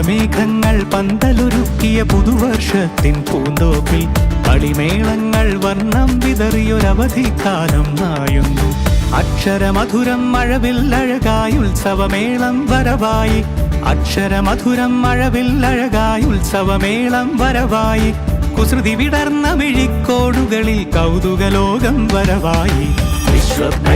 മഴമേഘങ്ങൾ പന്തലൊരുക്കിയ പുതുവർഷത്തിൻ പൂന്തോപ്പിൽ കളിമേളങ്ങൾ വർണം വിതറിയൊരവധിക്കാലം നായുന്നു. അക്ഷരമധുരം മഴവിൽ അഴകായി ഉത്സവമേളം വരവായി. അക്ഷരമധുരം മഴവിൽ അഴകായി ഉത്സവമേളം വരവായി. കുസൃതി വിടർന്ന മിഴിക്കോടുകളിൽ കൗതുകലോകം വരവായി.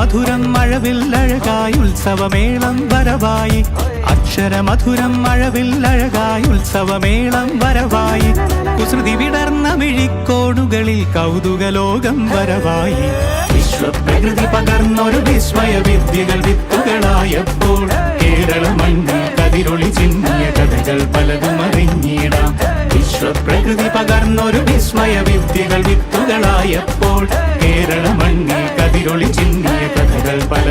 അക്ഷരമധുരം മഴവിൽ അഴകായി ഉത്സവമേളം വരവായി. അക്ഷരമധുരം മഴവിൽ അഴകായി ഉത്സവമേളം വരവായി. കുസൃതി വിടർന്ന മിഴിക്കോടുകളിൽ കൗതുകലോകം വരവായി. വിശ്വപ്രകൃതി പകർന്നൊരു വിസ്മയ വിദ്യകൾ പ്രകൃതി പകർന്നൊരു വിസ്മയ വിദ്യകൾ വിത്തുകളായപ്പോൾ കേരള മണ്ണിൽ കതിരൊളി ചിന്നിയ കഥകൾ പല